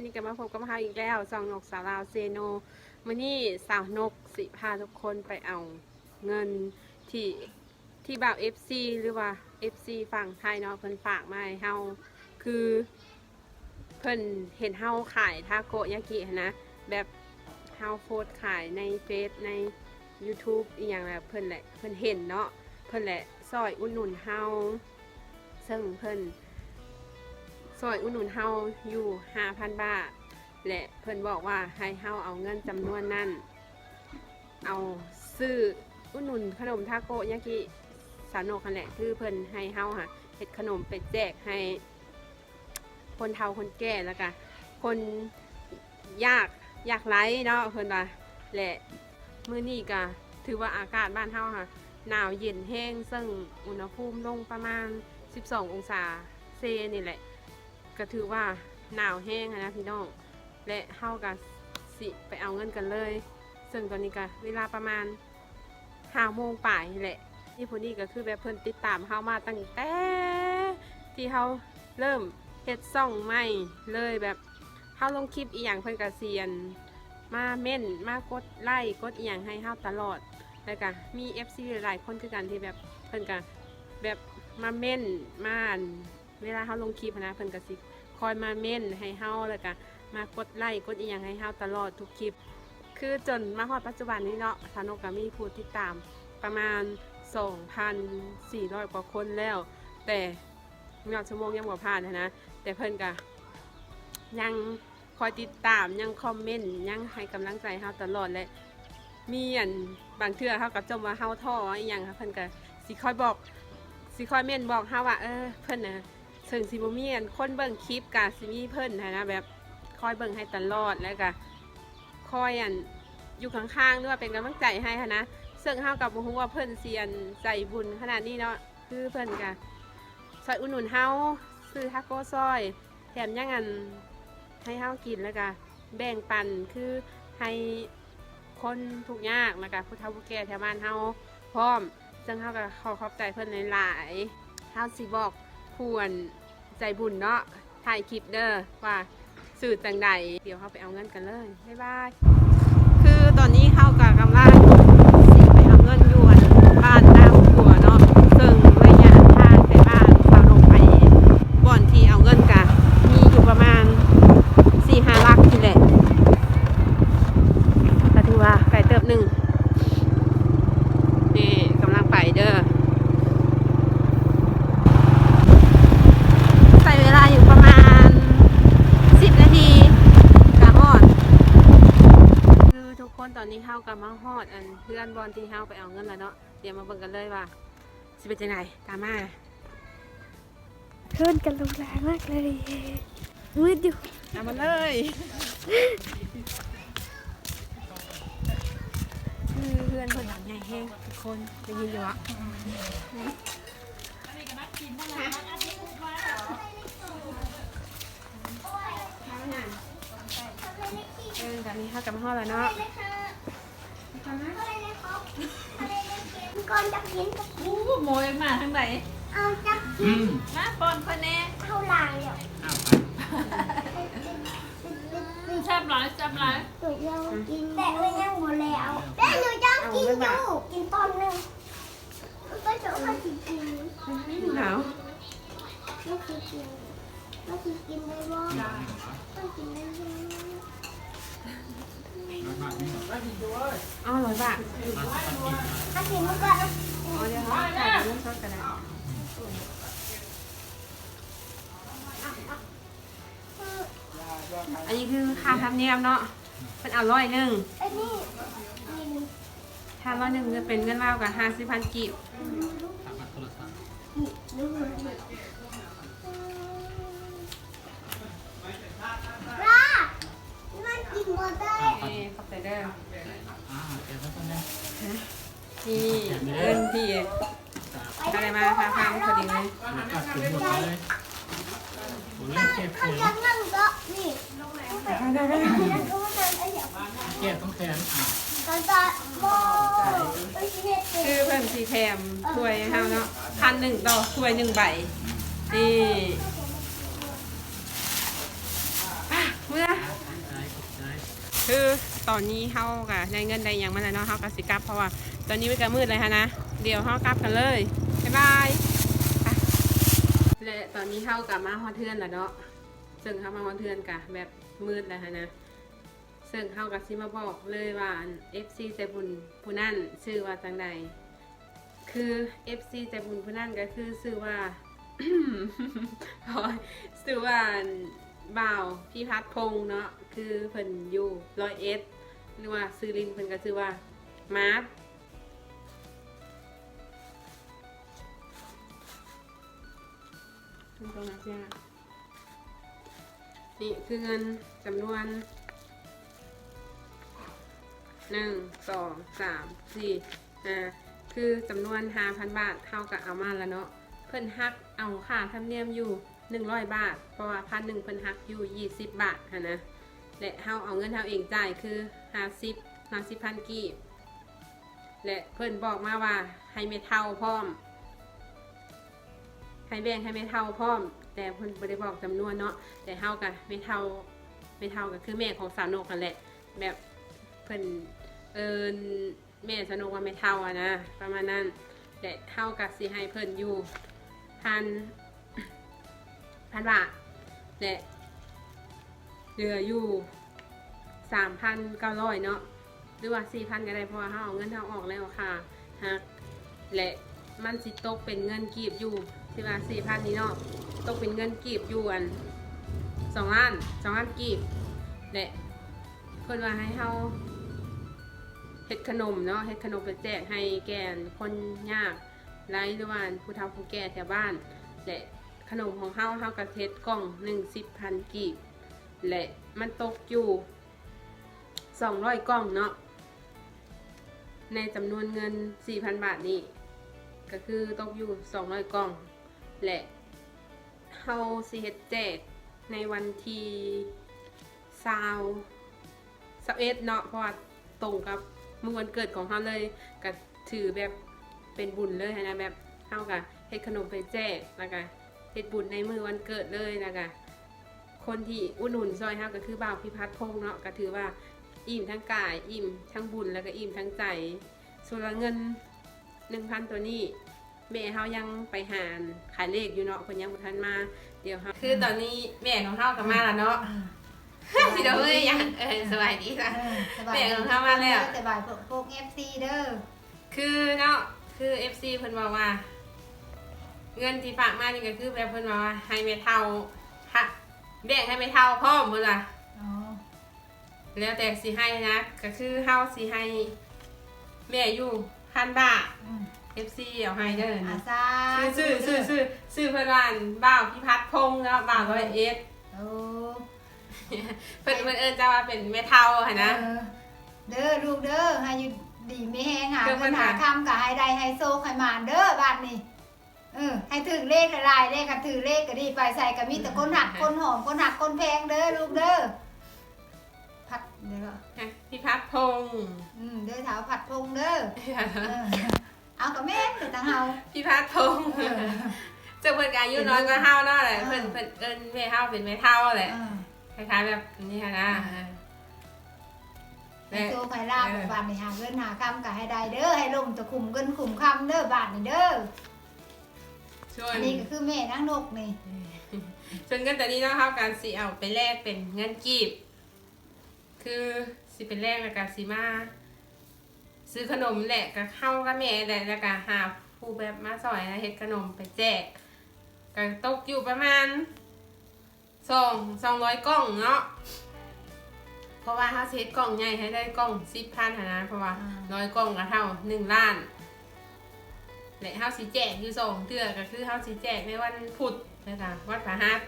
วันนี้ก็มาพบกับเราอีกแล้วสองนกสาวลาวเซโนวันนี้สาวนกสิพาทุกคนไปเอาเงินที่ที่บ่าว FC หรือว่า FC ฝั่งไทยเนาะเพิ่นฝากมาให้เฮาคือเพิ่นเห็นเฮาขายทาโกยากินะ แบบเฮาโพสขายในเฟซใน YouTube อีหยังแหละเพิ่นแหละเพิ่นเห็นเนาะเพิ่นแหละซอยอุดหนุนเฮาซึ่งเพิ่น ซอยอุดหนุนเฮาอยู่ 5,000 บาท และเพิ่นบอกว่าให้เฮาเอาเงินจำนวนนั้น เอาซื้ออุดหนุนขนมทาโกยากิสาโนคันแหละคือเพิ่นให้เฮาค่ะเฮ็ดขนมไปแจกให้ คนเฒ่าคนแก่แล้วก็คนยากยากไร้เนาะเพิ่นว่าและมื้อนี้ก็ถือว่าอากาศบ้านเฮาค่ะหนาวเย็นแห้งซึ่งอุณหภูมิลงประมาณ 12 องศาเซนี่แหละ ก็ถือว่าหนาวแห้งนะพี่น้อง และเฮากับสิไปเอาเงินกันเลย ซึ่งตอนนี้ก็เวลาประมาณห้าโมงป่ายแหละนี่พวกนี้ก็คือแบบเพิ่นติดตามเฮามาตั้งแต่ที่เฮาเริ่มเฮ็ดซ่องใหม่เลยแบบเฮาลงคลิปอีหยังเพิ่นก็เซียน มาเม่นมากดไลค์กดอีหยังให้เฮาตลอดแล้วก็มี FC หลายคนคือกันที่แบบเพิ่นก็แบบมาเม่นมา เวลาเฮาลงคลิปนะเพิ่นก็สิคอยมาเม่นให้เฮาแล้วก็มากดไลค์กดอีหยังให้เฮาตลอดทุกคลิป คือจนมาฮอดปัจจุบันนี้เนาะสาวนกก็มีผู้ติดตามประมาณ 2,400 กว่าคนแล้ว แต่ยอดชั่วโมงยังบ่ผ่านนะนะ แต่เพิ่นก็ยังคอยติดตามยังคอมเมนต์ยังให้กำลังใจเฮาตลอดและมีอันบางเทื่อเฮากับจมว่าเฮาท้ออีหยังค่ะเพิ่นก็สิคอยบอกสิคอยเม่นบอกเฮาว่าเออเพิ่นน่ะ ถึงสิบมีอันคนเบิ่งคลิปก็สิมีเพิ่นหั้นะแบบคอยเบิ่งให้ตลอดแล้วก็คอยอันอยู่ข้างๆด้วยเป็นกำลังใจให้หั้นะซึ่งเฮากับบ่ฮู้ว่าเพิ่นสิอันใจบุญขนาดนี้เนาะคือเพิ่นก็ซอยอุดหนุนเฮาซื้อทาโก้ซอย แถมยังอันให้เฮากินแล้วก็แบ่งปันคือให้คนทุกยากแล้วก็ผู้เฒ่าผู้แก่แถวบ้านเฮาพร้อมซึ่งเฮาก็ขอขอบใจเพิ่นหลายๆเฮาสิบอกควร ใจบุญเนาะถ่ายคลิปเด้อว่าสื่อจังใดเดี๋ยวเขาไปเอาเงินกันเลย บ๊ายบาย คือตอนนี้เฮาก็กำลังสิไปเอาเงินอยู่อันบ้านน้ำขัวเนาะ ซึ่งระยะทางไปบ้านสาวลงไปบ่อนที่เอาเงินกะมีอยู่ประมาณ4-5ลักนี่แหละ ก็ถือว่าไก่เติบหนึ่งนี่กำลังไปเด้อใส่เวลาอยู่ประมาณ 10 นาทีกะฮอด คือทุกค นตอนนี้เฮากำลังฮอดอันเพื่อนบอลที่เฮาไปเอาเงินแล้วเนาะเดี๋ยวมาเบิ่งกันเลยว่าสิเป็นจังไงตามมาเพื่อนกันลงแรงมากเลยมืดอยู่ตามมาเลยคือเพื่อนคนหลังใหญ่แห้งทุกคนได้ยินอยู่อะเออแบบนี้เข้ากับห้องแล้วเนาะ ก่อนจะกินจะกินอู้โมยมาทางไหนเอาจะกินมาปอนคนแน่เท่าไหร่อะแซ่บหลายแซ่บหลายหนูยังกินแต่ไม่ยังหมดแล้วแต่หนูยังกินอยู่กินตอนหนึ่งก็จะเอาไปกินหนาวไม่เคยกินไม่เคยกินได้บ้าง ต้องกินได้บ้าง อ๋อร้อยบาทถ้ากินมันก็อ๋อเดี๋ยวเขาจ่ายเรื่องชดกันนะอันนี้คือค่าธรรมเนียมเนาะเป็นเอาร้อยหนึ่งไอ้นี่นี่ถ้าร้อยหนึ่งจะเป็นเงินเล่าวกับห้าสิบพันกีบ นี่เงินพี่อะไรมาพาพามพอดีเลยเขายังนั่งก็นี่แล้วก็มันจะไอ้เหี้ยเก็บต้องแขนอะก็จะโม่ไปเฮ็ดเองคือเพิ่มสีแถมถ้วยห้าเนาะพันหนึ่งต่อถ้วยหนึ่งใบนี่อะเมื่อคือ ตอนนี้เฮาก็ได้เงินได้หยังมาแล้วเนาะเฮาก็สิกลับ เพราะว่าตอนนี้มันก็มืดเลยฮะนะ เดี๋ยวเฮากลับกันเลยบ๊ายบายไปและตอนนี้เฮากับมาฮอดเทือนแล้วเนาะซึ่งเฮามาฮอดเทือนกะแบบมืดแล้วฮะนะซึ่งเฮาก็สิมาบอกเลยว่าเอัน FC ใจบุญผู้นั้นชื่อว่าจังใดคือ FC ใจบุญผู้นั้นก็คือชื่อว่าโอ้ยชื่อว่าน บ่าวพี่พัฒน์พงษ์เนาะคือเพิ่นอยู่ร้อยเอ็ดหรือว่าซื้อลินเพิ่นก็ชื่อว่ามาร์ทตรงนั้นใช่ไหมนี่คือเงินจำนวนหนึ่งสองสามสี่อ่าคือจำนวนห้าพันบาทเท่ากับเอามาแล้วเนาะเพิ่นฮักเอาค่าธรรมเนียมอยู่ 100 บาท เพราะว่าพันหนึ่งเพิ่นฮักอยู่ 20 บาทหั้นนะ และเฮาเอาเงินเฮาเองจ่ายคือ 50 50พันกีบ และเพิ่นบอกมาว่าให้เมท่าพร้อม ให้แบ่งให้เมท่าพร้อม แต่เพิ่นบ่ได้บอกจำนวนเนาะ แต่เฮากับเมท่าเมท่าก็คือแม่ของสาวนกนั่นแหละ แบบเพิ่นเอินแม่สาวนกว่าเมเท่าอะนะ ประมาณนั้นและเท่ากับสิให้เพิ่นอยู่พัน พันบาทและเหลืออยู่สามพันเก้าร้อยเนาะหรือว่าสี่พันก็ได้เพราะว่าเขาเอาเงินเขาออกแล้วค่ะฮักและมันสิตกเป็นเงินกีบอยู่ที่ว่าสี่พันนี้เนาะตกเป็นเงินกีบอยู่อันสองล้านสองล้านกีบและเพิ่นว่าให้เขาเฮ็ดขนมเนาะเฮ็ดขนมไปแจกให้แก่คนยากไร้หรือว่าผู้เฒ่าผู้แก่แถวบ้านและ ขนมของเฮาเฮากระเทศกล่องหนึ่งสิบพันกีบและมันตกอยู่สองร้อยกล่องเนาะในจำนวนเงินสี่พันบาทนี้ก็คือตกอยู่สองร้อยกล่อง และเฮาสิเฮ็ดแจกในวันที่ซาวสเอ็ดเนาะเพราะว่าตรงกับเมื่อวันเกิดของเขาเลยก็ถือแบบเป็นบุญเลยนะแบบเท่ากับเฮ็ดขนมไปแจกแล้วก็ เฮ็ดบุญในมือวันเกิดเลยนะคะคนที่อุดหนุนซอยเฮาก็คือบ่าวพิพัฒน์พงษ์เนาะก็ถือว่าอิ่มทั้งกายอิ่มทั้งบุญแล้วก็อิ่มทั้งใจ ส่วนเงินหนึ่งพันตัวนี้แม่เฮายังไปหารขายเลขอยู่เนาะคนยังบ่ทันมาเดี๋ยวเฮาคือตอนนี้แม่ของเฮาก็มาแล้วเนาะสิเด้อเอ้ยยังเออสบายดีจ้ะแม่ของเขามาแล้วสบายพวกพวกเอฟซีเด้อคือเนาะคือ FC เพิ่นบอกว่า เงินที่ฝากมานี่ก็คือแบบเพิ่นบอกว่าให้แม่เฒ่าฮะแบ่งให้แม่เฒ่าพร้อมเพิ่นว่าอ๋อแล้วแต่สิให้นะ ก็คือเฮาสิให้แม่อยู่พันบาท อืม FC เอาให้เด้ออานี่ซาชื่อชื่อชื่อชื่อชื่อเพิ่นว่าอันบ่าวพิพัฒน์พงษ์เนาะบ่าวร้อยเอ็ดโอ้เพิ่นเพิ่นเอิ้นจะว่าเป็นแม่เฒ่าหั่นนะ เออเด้อลูกเด้อให้อยู่ดีไม่แห้งหาเด้อเงินปัญหาหาคำกับให้ได้ให้โซกให้หมานเด้อบ้านนี่ เออให้ถือเลขละลายเลขกันถือเลขก็ดีไปใส่กับมีแต่คนหักคนหอมคนหักคนแพงเด้อลูกเด้อผัดเด้อพิพัฒน์พงษ์อืมเด้อเท้าผัดพงเด้อเออเอากับแม่เดี๋ยวตังเฮาพิพัฒน์พงษ์เออ เจ้าเพิ่นก็อายุน้อยกว่าเฮาเนาะแหละเพิ่นเพิ่นเอิ้นแม่เฮาเป็นแม่เฒ่าแหละเออคล้ายๆแบบนี้ค่ะนะไอ้โซไฟลาบบ้านนี่หาเงินหาคำกับให้ได้เด้อให้ลมจะคุมเงินคุมคำเด้อบ้านนี่เด้อ ส่วนอันนี้ก็คือแม่นางนกนี่ส่วนเงินตัวนี้เนาะเขาการสิเอาไปแลกเป็นเงินกีบ คือสิเป็นแลกแล้วก็สิมา ซื้อขนมแหละก็เข้ากับแม่แหละแล้วก็หาผู้แบบมาสอยนะเฮ็ดขนมไปแจกก็ตกอยู่ประมาณสองสองร้อยกล่องเนาะเพราะว่าเขาสิเฮ็ดกล่องใหญ่ให้ได้กล่องสิบพันหั้นนะเพราะว่าน้อยกล่องก็เท่าหนึ่งล้าน และเฮาสิแจกอยู่สองเทื่อก็คือเฮาสิแจกในวันพุธนะคะวันพฤหัส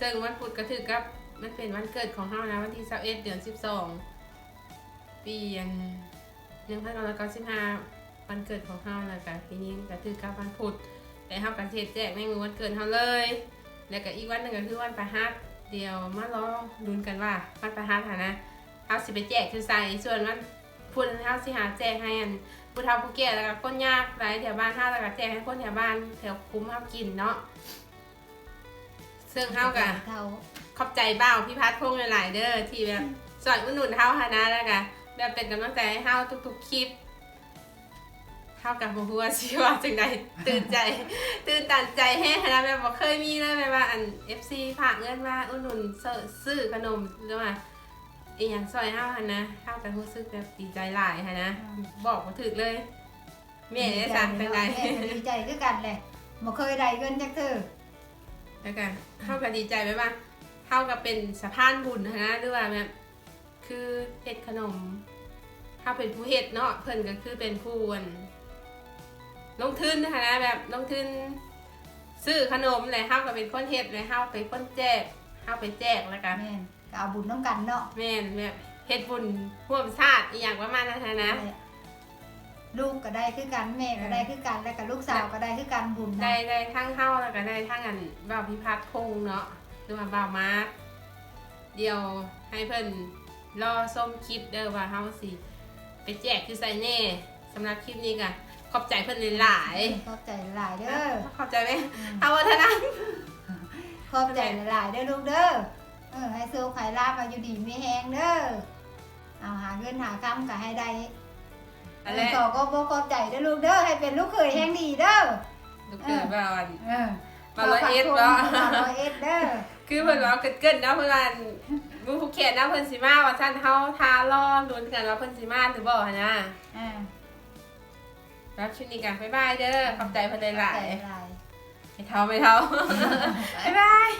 ซึ่งวันพุธก็ถือกับมันเป็นวันเกิดของเฮานะวันที่21เดือน12 ปีอัน1995วันเกิดของเฮาแล้วก็ปีนี้ก็ถือกับวันพุธแต่เฮาก็สิแจกในมือวันเกิดเฮาเลย แล้วก็อีกวันหนึงก็คือวันพฤหัสเดี๋ยวมารอลุ้นกันว่าวันพฤหัสหานะเฮาสิไปแจกคือใส่ส่วนวัน พุธเฮาสิหาแจกให้อันผู้เฒ่าผู้แก่แล้วก็คนยากหลายแถวบ้านเฮาแล้วก็แจกให้คนแถวบ้านแถวคุ้มเฮากินเนาะซึ่งเฮาก็เท่าขอบใจเบ่าพี่พัดพงษ์หลายๆเด้อที่แบบสอนอุดหนุนเฮาหานะแล้วก็แบบเป็นกำลังใจให้เฮาทุกๆคลิปเฮากับบ่ฮู้ว่าสิว่าจังไดตื่นใจ ตื่นตันใจแฮะนะแบบบ่เคยมีเลยแบบว่าอัน FC ฝากเงินมาอุดหนุนซื้อขนมหรือว่า อีหยังซอยเฮาหั่นนะเฮาก็รู้สึกแบบดีใจหลายหั่นนะบอกบ่ถูกเลยแม่ได้สั่งจังไดแม่ก็ดีใจคือกันแหละบ่เคยได้เงินจากเธอแล้วกันเท่ากับดีใจไหมว่าเท่ากับเป็นสะพานบุญนะหรือว่าแบบคือเฮ็ดขนมเท่าเป็นผู้เฮ็ดเนาะเพิ่นก็คือเป็นผู้อั่นลงทุนนะคะนะแบบลงทุนซื้อขนมเลยเท่ากับเป็นคนเฮ็ดเลยเท่าเป็นคนแจกเท่าไปแจกแล้วกันแม่น ก็เอาบุญน้ำกันเนาะแม่นแบบเฮ็ดบุญร่วมชาติอีหยังประมาณนั้นหั้นนะ ลูกก็ได้คือกันแม่ก็ได้คือกันแล้วก็ลูกสาวก็ได้คือกันบุญนะได้ได้ทั้งเท่าแล้วก็ได้ทั้งอันบ่าวพิพัฒน์พงษ์เนาะหรือว่าบ่าวมาร์คเดี๋ยวให้เพิ่นรอส้มคลิปเด้อว่าเฮาสิไปแจกคือใส่แน่สำหรับคลิปนี้ก็ขอบใจเพิ่นหลายขอบใจหลายๆเด้อขอบใจไหมเอาวัฒนะ ขอบใจหลายๆเด้อลูกเด้อ เออให้สู้ให้ลาบมาอยู่ดีมีแฮงเด้อเอาหาเงินหาคำก็ให้ได้อะไรต่อก็บ่ขอบใจเด้อลูกเด้อให้เป็นลูกเขยแฮงดีเด้อลูกเกิดบ่าวอันเออบ่าวร้อยเอ็ดบ่บ่ร้อยเอ็ดเด้อคือเพิ่นว่าเกิดๆเนาะเพิ่นว่ามือผู้เขียนเนาะเพิ่นสิมาว่าซั่นเฮาทารอลุ้นกันว่าเพิ่นสิมาหรือบ่หั่นนะอ่ารับชุดนี้กันบ๊ายบายเด้อขอบใจเพิ่นหขอบลาใจยหลายๆไม่เท่าไม่เท่าบ๊ายบาย